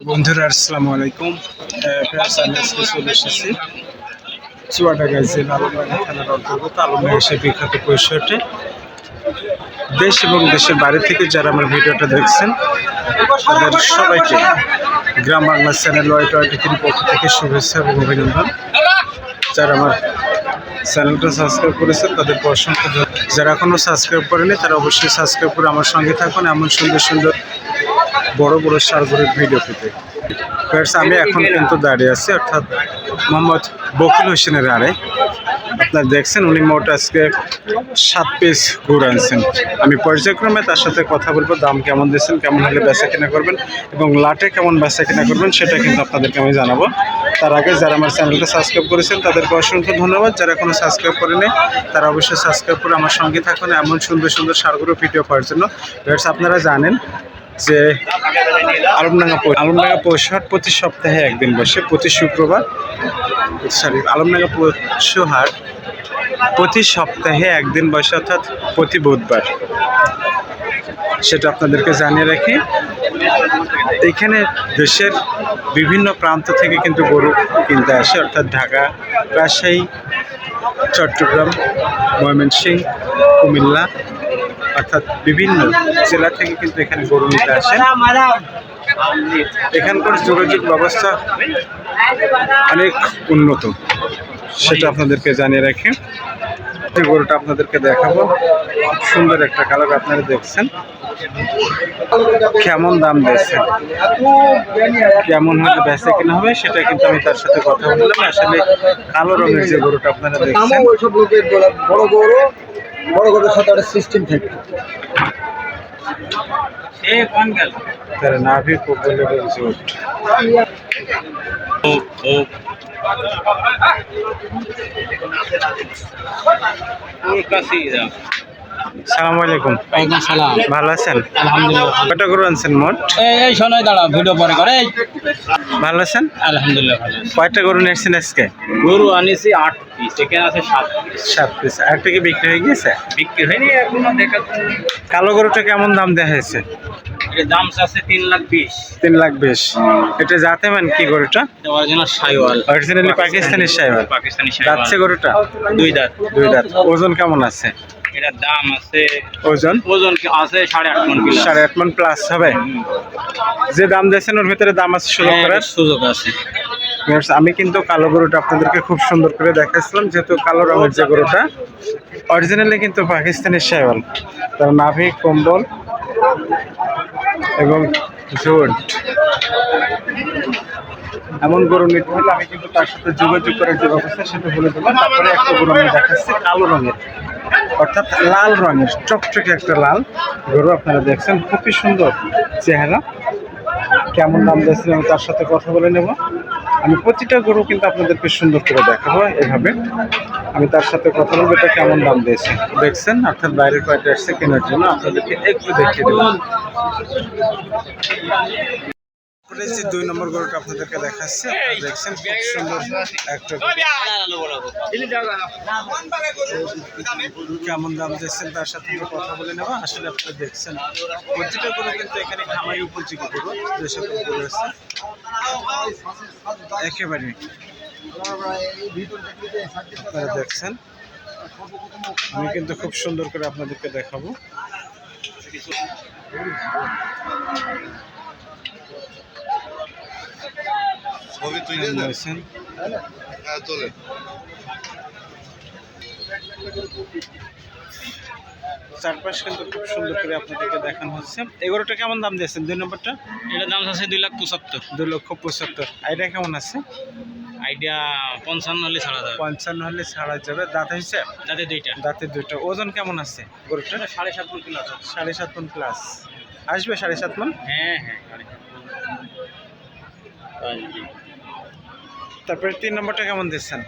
বন্ধুরা, আসসালামু আলাইকুম। আমি থানার অন্তর্গত বিখ্যাত কৈশোরটে। দেশ এবং দেশের বাইরে থেকে যারা আমার ভিডিওটা দেখছেন, তাদের সবাইকে Gram Bangla channel Y twenty three পক্ষ থেকে শুভেচ্ছা এবং অভিনন্দন। যারা আমার চ্যানেলটা সাবস্ক্রাইব করেছেন, তাদেরকে অসংখ্য যারা এখনও সাবস্ক্রাইব করেনি তারা অবশ্যই সাবস্ক্রাইব করে আমার সঙ্গে থাকুন। এমন সুন্দর সুন্দর বড় বড় সারগরের ভিডিও পেতে আমি এখন কিন্তু দাঁড়িয়ে আছি, অর্থাৎ মোহাম্মদ বকুল হোসেনের আড়ে। আপনারা দেখছেন, উনি মোট আজকে সাত পিস গুড় আনছেন। আমি পর্যায়ক্রমে তার সাথে কথা বলব, দাম কেমন দিচ্ছেন কেমন হলে বেচা কেনা করবেন, এবং লাটে কেমন বেচা কেনা করবেন, সেটা কিন্তু আপনাদেরকে আমি জানাব। তার আগে যারা আমার চ্যানেলটা সাবস্ক্রাইব করেছেন, তাদেরকে অসংখ্য ধন্যবাদ। যারা কোনো সাবস্ক্রাইব করেনি তারা অবশ্যই সাবস্ক্রাইব করে আমার সঙ্গে থাকুন এমন সুন্দর সুন্দর সারগুলো ভিডিও পাওয়ার জন্য। আপনারা জানেন যে আলমডাঙ্গা আলমডাঙ্গা পৌষহাট প্রতি সপ্তাহে একদিন বসে, প্রতি শুক্রবার। সরি, আলমডাঙ্গা পৌষহাট প্রতি সপ্তাহে একদিন বসে, অর্থাৎ প্রতি বুধবার। সেটা আপনাদেরকে জানিয়ে রাখি। এখানে দেশের বিভিন্ন প্রান্ত থেকে কিন্তু গরু কিনতে আসে, অর্থাৎ ঢাকা, রাজশাহী, চট্টগ্রাম, ময়মনসিংহ, কুমিল্লা অর্থাৎ বিভিন্ন জেলা থেকে কিন্তু এখানে গরু নিতে আসেন। এখানকার যোগাযোগ ব্যবস্থা অনেক উন্নত, সেটা আপনাদেরকে জানিয়ে রাখি। যে গরুটা আপনাদেরকে দেখাবো। খুব সুন্দর একটা কালার আপনারা দেখছেন। কেমন দাম দিয়েছেন কেমন হলে বেচা কিনা হবে সেটা কিন্তু আমি তার সাথে কথা বললাম। আসলে কালো রঙের যে গরুটা আপনারা দেখছেন। ওইসব লোকের বড়- বড় বড় বড় সাথে একটা সিস্টেম থাকে। তার নাভি কবলে জোট সালাম আলাইকুম। ওয়ালাইকুম সালাম। ভালো আছেন? আলহামদুলিল্লাহ। কটা গরু আনছেন মোট? এই এই শোনাই দাঁড়া ভিডিও পরে করে ভালো আছেন? আলহামদুলিল্লাহ ভালো কয়টা গরু নিয়েছেন আজকে? গরু আনিছি আট পিস এখানে আছে সাত পিস সাত পিস একটা কি বিক্রি হয়ে গিয়েছে? বিক্রি হয়নি এখনও দেখা কালো গরুটা কেমন দাম দেওয়া হয়েছে? দাম আছে তিন লাখ বিশ। তিন লাখ বিশ। এটা জাতে মান কি গরুটা? অরিজিনাল সাইওয়াল অরিজিনালি পাকিস্তানি সাইবার পাকিস্তানি সাইওয়াল যাচ্ছে গরুটা? দুই দাঁত। দুই দাঁত। ওজন কেমন আছে? এটার দাম আছে ওজন? ওজন আছে সাড়ে আট মন সাড়ে আট মান প্লাস হবে। যে দাম দিয়েছেন ওর ভিতরে দাম আছে সুযোগ হ্যাঁ, করার? সুযোগ আছে। আমি কিন্তু কালো গরুটা আপনাদেরকে খুব সুন্দর করে দেখাচ্ছিলাম যেহেতু কালো রঙের যে গরুটা। অরিজিনালি কিন্তু পাকিস্তানি শেওয়াল তার নাভি কম্বল এবং ঝোট এমন গরু নিতে হলে আমি কিন্তু তার সাথে যোগাযোগ করার যে ব্যবস্থা, সেটা বলে দেবো। তারপরে একটা গরু আমি দেখাচ্ছি, কালো রঙের। অর্থাৎ লাল রঙের, চকচকে একটা লাল গরু আপনারা দেখছেন। খুবই সুন্দর চেহারা। কেমন দাম দিয়েছিলেন আমি তার সাথে কথা বলে নেব। আমি প্রতিটা গরু কিন্তু আপনাদেরকে সুন্দর করে দেখাবো এভাবে। আমি তার সাথে কথা বলব, এটা কেমন দাম দিয়েছে? দেখছেন, অর্থাৎ বাইরের কয়েকটা আসছে কেনার জন্য, আপনাদেরকে একটু দেখিয়ে দেবো দুই নম্বর আপনাদেরকে দেখছেন খুব সুন্দর একটা কেমন দাম তার সাথে কথা বলে আসলে আপনারা দেখছেন কিন্তু একেবারে। দেখছেন, আমি কিন্তু খুব সুন্দর করে আপনাদেরকে দেখাবো। ছবি তুলে কেমন হ্যাঁ তোলে চারপাশ কিন্তু খুব সুন্দর করে আপনাদেরকে দেখানো হচ্ছে। এগারোটা কেমন দাম দিয়েছেন? দুই নম্বরটা? এটার দাম আছে দুই লাখ পঁচাত্তর। দুই লক্ষ পঁচাত্তর। আইডিয়া কেমন আছে? আইডিয়া পঞ্চান্ন হলে ছাড়া যাবে। পঞ্চান্ন হলে ছাড়া যাবে। দাঁত হয়েছে? যাতে দুইটা। দাঁতের দুইটা। ওজন কেমন আছে গরুটা সাড়ে সাত মন কিলো আছে। সাড়ে সাত মন প্লাস আসবে সাড়ে সাত মন? হ্যাঁ হ্যাঁ সাড়ে সাত মণ। তারপরে তিন নম্বরটা কেমন দিচ্ছেন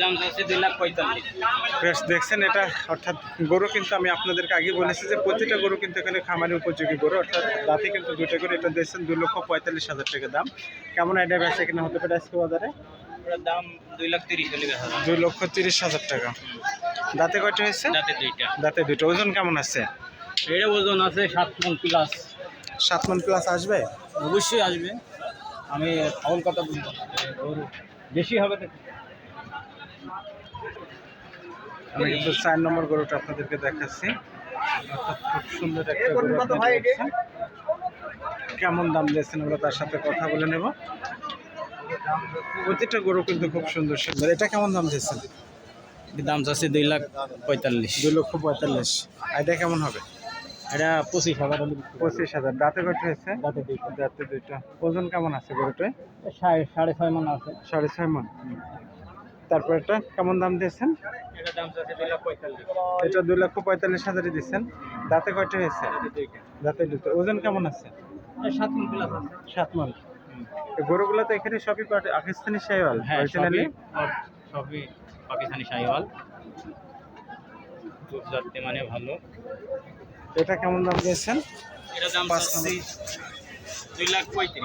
দাম দুই লাখ পঁয়তাল্লিশ। দেখছেন এটা অর্থাৎ গরু কিন্তু আমি আপনাদেরকে আগে বলেছি যে প্রতিটা গরু কিন্তু এখানে খামারি উপযোগী গরু অর্থাৎ দাঁতে কিন্তু দুইটা করে এটা দিয়েছেন দুই লক্ষ পঁয়তাল্লিশ হাজার টাকা দাম। কেমন আইডিয়া বেচা কিনা হতে পারে আজকে বাজারে? দাম দুই লাখ তিরিশ দুই লক্ষ তিরিশ হাজার টাকা। দাঁতে কয়টা হয়েছে? যাতে দুইটা। দাঁতে দুটো ওজন কেমন আছে? এটা ওজন আছে সাত মন প্লাস সাত মন প্লাস আসবে? অবশ্যই আসবে। আমি ফাউল কথা বলব বেশি হবে তো? আমি কিন্তু চার নম্বর গরুটা আপনাদেরকে দেখাচ্ছি। অর্থাৎ খুব সুন্দর একটা গরু। কেমন দাম দিয়েছেন আমরা তার সাথে কথা বলে নেব। প্রতিটা গরু কিন্তু খুব সুন্দর। সুন্দর এটা কেমন দাম দিয়েছেন? দাম চাচ্ছে দুই লাখ পঁয়তাল্লিশ। দুই লক্ষ পঁয়তাল্লিশ। এটা কেমন হবে? এটা পঁচিশ হাজার পঁচিশ হাজার। দাঁতে কত হয়েছে? দাঁতে দুইটা। দাঁতে দুইটা। ওজন কেমন আছে গরুটায় সাড়ে সাড়ে ছয় মান আছে। সাড়ে ছয় মন। তারপর এটা কেমন দাম দিয়েছেন? এটা দুই লক্ষ পঁয়তাল্লিশ হাজারই দিচ্ছেন দাঁতে কয়টা হয়েছে? দাঁতে দুটো ওজন কেমন আছে? সাত মান সাত মন। এই গরুগুলো তো এখানে সবই পাকিস্তানি শাইওয়াল হ্যাঁ অরিজিনালি সবই সবই পাকিস্তানি শাহিওয়াল দুধ মানে ভালো। এটা কেমন দাম দিয়েছেন এটা দাম পাঁচ দুই লাখ পঁয়ত্রিশ।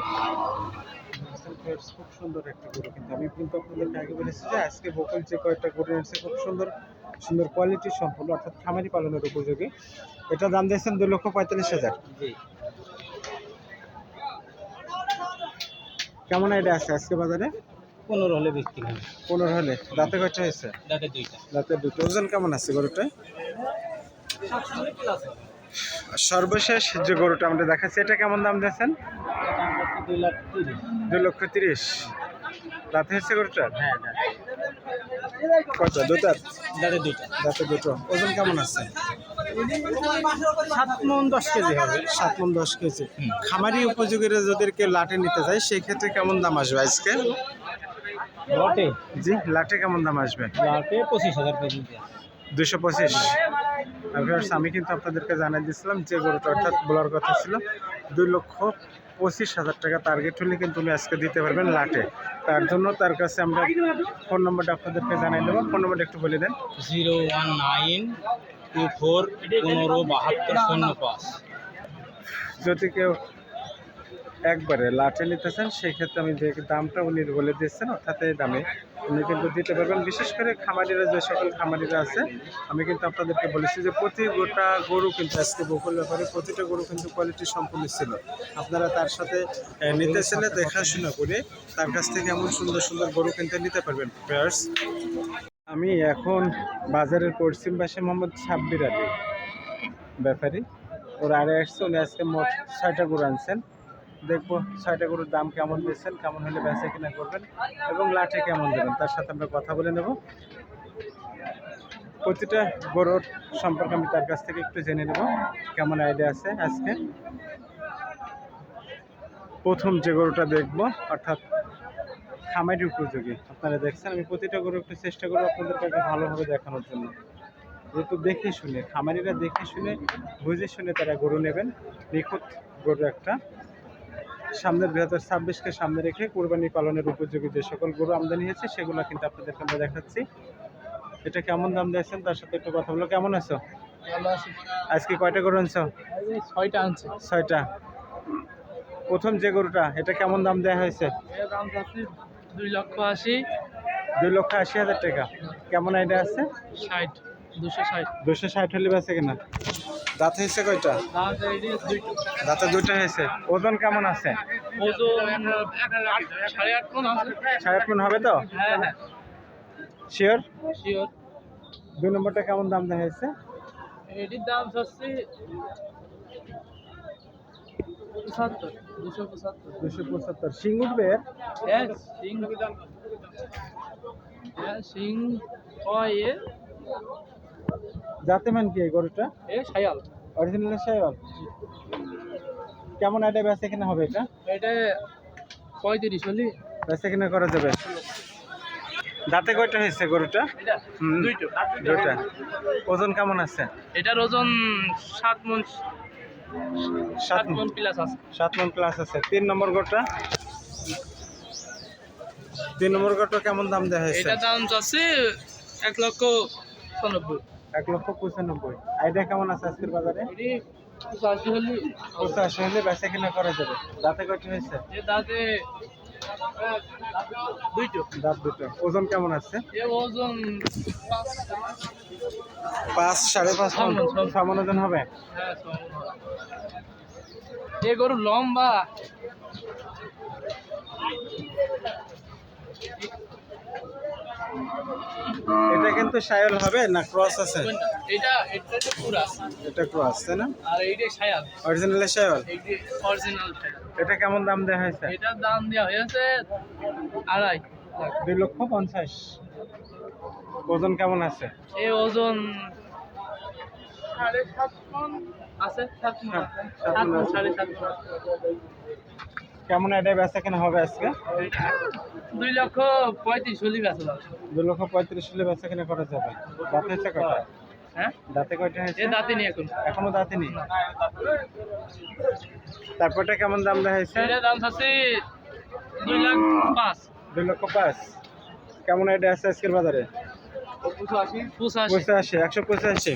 খুব সুন্দর একটা গরু কিন্তু। আমি কিন্তু আপনাদেরকে আগে বলেছি যে আজকে বকুল যে কয়েকটা গরু এনেছে খুব সুন্দর সুন্দর কোয়ালিটি সম্পূর্ণ অর্থাৎ খামারি পালনের উপযোগী। এটা দাম দিয়েছেন দুই লক্ষ পঁয়তাল্লিশ হাজার। কেমন আইডিয়া আছে আজকে বাজারে? পনেরো হলে বিক্রি হবে। পনেরো হলে। দাঁতে কয়টা হয়েছে? দাঁতে দুইটা। দাঁতে দুটো ওজন কেমন আছে গরুটায়? আর সর্বশেষ যে গরুটা আমরা দেখাচ্ছি এটা কেমন দাম দিয়েছেন? দুই লক্ষ তিরিশ। দাঁতে হচ্ছে গরুটা? হ্যাঁ কত দুটার দাঁতে দুইটা। দাঁতে দুটো। ওজন কেমন আছে? সাত মন দশ কেজি হবে। সাত মন দশ কেজি। খামারি উপযোগীরা যদি কেউ লাটে নিতে যায় সেই ক্ষেত্রে কেমন দাম আসবে আজকে? লটে জি লাটে কেমন দাম আসবে? লটে পঁচিশ হাজার কেজি। দুশো পঁচিশ। Viewers, আমি কিন্তু আপনাদেরকে জানিয়ে দিয়েছিলাম যে গরুটা অর্থাৎ বলার কথা ছিল দুই লক্ষ পঁচিশ হাজার টাকা টার্গেট হলে কিন্তু উনি আজকে দিতে পারবেন লাটে। তার জন্য তার কাছে আমরা ফোন নম্বরটা আপনাদেরকে জানিয়ে দেবো। ফোন নম্বরটা একটু বলে দেন। Zero one nine two four পনেরো বাহাত্তর শূন্য পাঁচ। যদি কেউ একবারে লাটে নিতে চান সেই ক্ষেত্রে আমি যে দামটা উনি বলে দিয়েছেন অর্থাৎ এই দামে উনি কিন্তু দিতে পারবেন। বিশেষ করে খামারিরা, যে সকল খামারিরা আছে, আমি কিন্তু আপনাদেরকে বলেছি যে প্রতি গোটা গরু কিন্তু আজকে বকুল ব্যাপারে প্রতিটা গরু কিন্তু কোয়ালিটি সম্পূর্ণ ছিল। আপনারা তার সাথে নিতে চাইলে দেখাশোনা করে তার কাছ থেকে এমন সুন্দর সুন্দর গরু কিনতে নিতে পারবেন। প্লেয়ার্স আমি এখন বাজারের পশ্চিম পাশে মোহাম্মদ সাব্বির আলী ব্যাপারী। ওর আরে আসছে, উনি আজকে মোট ছয়টা গরু আনছেন। দেখব ছয়টা গরুর দাম কেমন দিচ্ছেন কেমন হলে বেচা কিনা করবেন এবং লাঠে কেমন দেবেন, তার সাথে আমরা কথা বলে নেব। প্রতিটা গরুর সম্পর্কে আমি তার কাছ থেকে একটু জেনে নেব, কেমন আইডিয়া আছে আজকে। প্রথম যে গরুটা দেখব, অর্থাৎ খামারি উপযোগী, আপনারা দেখছেন, আমি প্রতিটা গরু একটু চেষ্টা করব আপনাদের কাছে ভালোভাবে দেখানোর জন্য। যেহেতু দেখে শুনে, খামারিরা দেখে শুনে, বুঝে শুনে তারা গরু নেবেন, নিখুঁত গরু একটা। সামনের দুই হাজার ছাব্বিশকে সামনে রেখে কোরবানি পালনের উপযোগী যে সকল গরু আমদানি হয়েছে সেগুলো কিন্তু আপনাদেরকে আমরা দেখাচ্ছি। এটা কেমন দাম দিয়েছেন? তার সাথে একটু কথা বলো। কেমন আছো? আজকে কয়টা গরু আনছো? ছয়টা আনছে। ছয়টা। প্রথম যে গরুটা এটা কেমন দাম দেওয়া হয়েছে? দুই লক্ষ আশি। দুই লক্ষ আশি হাজার টাকা। কেমন আইডিয়া আছে? ষাট দুশো ষাট। দুশো ষাট হলে বেঁচে কিনা। দাঁত হয়েছে কয়টা? দুইটা দাঁতে দুটো হয়েছে। ওজন কেমন আছে? সাড়ে আট মন হবে তো? শিওর দুই নম্বরটা কেমন দাম দেওয়া হয়েছে এটির দাম হচ্ছে দুশো পঁচাত্তর। শিং উঠবে সিং সিং হয় জাতে মান কি এই গরুটা? এ সায়াল অরিজিনাল সাইওয়াল কেমন আইডিয়া বেচা কিনা হবে এটা? এটা পঁয়ত্রিশ হলি। বেচা কিনা করা যাবে। দাঁতে কয়টা হয়েছে গরুটা? এটা দুইটা। ওজন কেমন আছে? এটার ওজন সাত মন সাত মন প্লাস আছে। সাত মন প্লাস আছে। তিন নম্বর গরুটা? তিন নম্বর গরুটা কেমন দাম দেওয়া হয়েছে? এটার দাম যাচ্ছে এক লক্ষ পঁচানব্বই। এক লক্ষ পঁচানব্বই। আইডিয়া কেমন আছে আজকের বাজারে? পঁচাশি হলে বেচা কিনা করা যাবে। দাঁতে কয়টা হয়েছে? দাঁত দুটো। ওজন কেমন আছে? ওজন পাঁচ সাড়ে পাঁচ। ছমণ ওজন হবে? এ গরু লম্বা। তো সায়ল হবে না ক্রস আছে? এটা এটা তো পুরা এটা ক্রস তাই না? আর এইটা সায়াল অরিজিনাল সায়ল অরিজিনাল এটা কেমন দাম দেওয়া হয়েছে? এটার দাম দেওয়া হয়েছে আড়াই। দুই লক্ষ পঞ্চাশ। ওজন কেমন আছে? এই ওজন সাড়ে সাত মন আছে সাত মন। আছে। সাড়ে সাত। কেমন এটা বেচা কেনা হবে আজকে? দুই লক্ষ পঁয়ত্রিশ হলি বেচা যাবে। দু লক্ষ পঁয়ত্রিশ হলে বেচা কেনা করা যাবে। দাঁত হয়েছে কটা হ্যাঁ? দাঁতে কয়টা হয়েছে? দাঁতে নিয়ে এখন। এখনও দাঁতে নেই? তারপরটা কেমন দাম হয়েছে দাম আছে দুই লাখ পাঁচ। দুই লক্ষ পাঁচ। কেমন এটা আছে আজকের বাজারে? পঁচাশি। পঁচাশি। একশো পঁচাশি।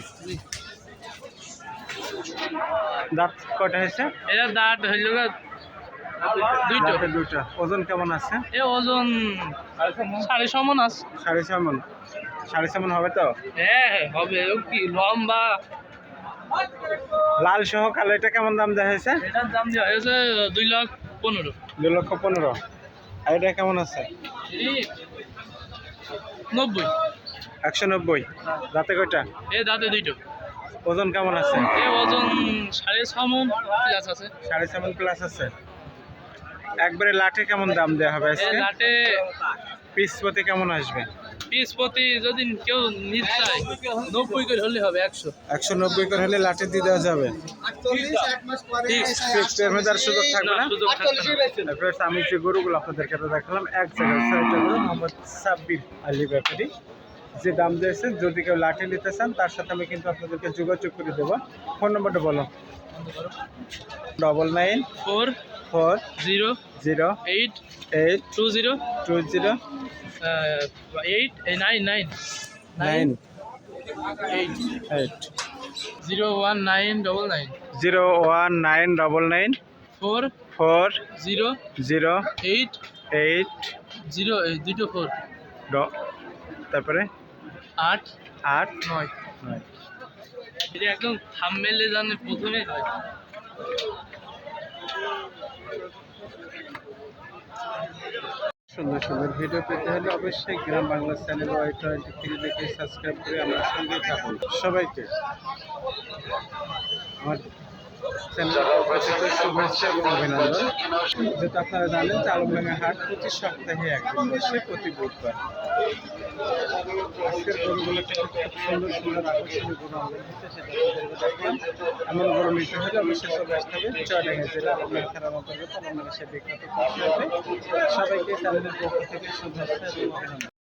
দাঁত কয়টা হয়েছে? এটার দাঁত হইল দুইটো। দাঁতের দুইটা। ওজন কেমন আছে? এ ওজন সাড়ে আছে। সাড়ে সাড়ে হবে তো? হ্যাঁ হ্যাঁ হবে। কি লম্বা? লাল সহ কালো এটা কেমন দাম দেওয়া হয়েছে? এটার দাম দেওয়া হয়েছে দুই লাখ পনেরো। দু লক্ষ পনেরো। আর এটা কেমন আছে? নব্বই। একশো নব্বই। দাঁতে কয়টা? এ দাঁতে দুইটো। ওজন কেমন আছে? এ ওজন সাড়ে ছ মন প্লাস আছে। সাড়ে মন প্লাস আছে। একবারে লাঠে কেমন দাম দেওয়া হবে আজকে? দাঁতে পিস প্রতি কেমন আসবে? পিস প্রতি যদি কেউ নিতে চায় নব্বই করে হলে হবে একশো। একশো নব্বই করে হলে লাঠি দিয়ে দেওয়া যাবে। সুযোগ থাকবে না আমি যে গরুগুলো আপনাদেরকে তো দেখালাম এক জায়গায় মোহাম্মদ সাব্বির আলী ব্যাপারী। যে দাম দিয়েছে যদি কেউ লাঠি নিতে চান তার সাথে আমি কিন্তু আপনাদেরকে যোগাযোগ করে দেবো। ফোন নম্বরটা বলো। Double nine four four zero zero eight eight two zero two zero eight nine nine. Nine eight. Eight. Zero one nine double nine. Zero one nine double nine. Four four zero zero eight eight zero দুটো four. তারপরে আট আট নয়। নয়। এটা একদম থামমেলে জানে প্রথমে হয়। সুন্দর সুন্দর ভিডিও পেতে হলে অবশ্যই Gram Bangla channel Y twenty three দেখে সাবস্ক্রাইব করে আমার সঙ্গে থাকুন। সবাইকে। আমার শুভেচ্ছা এবং অভিনন্দন যেটা আপনারা জানেন যে আলমডাঙ্গা হাট প্রতি সপ্তাহে একদিন বসে প্রতি বুধবার আজকের গরুগুলো সুন্দর সুন্দর আকর্ষণীয় গরু আমাদের এমন গরু নিতে হলে অবশ্যই চলে আসতে হবে চুয়াডাঙ্গা জেলা আলমডাঙ্গা থানার অন্তর্গত আলমডাঙ্গা সে বিখ্যাত সবাইকে চ্যানেলের পক্ষ থেকে শুভেচ্ছা এবং অভিনন্দন।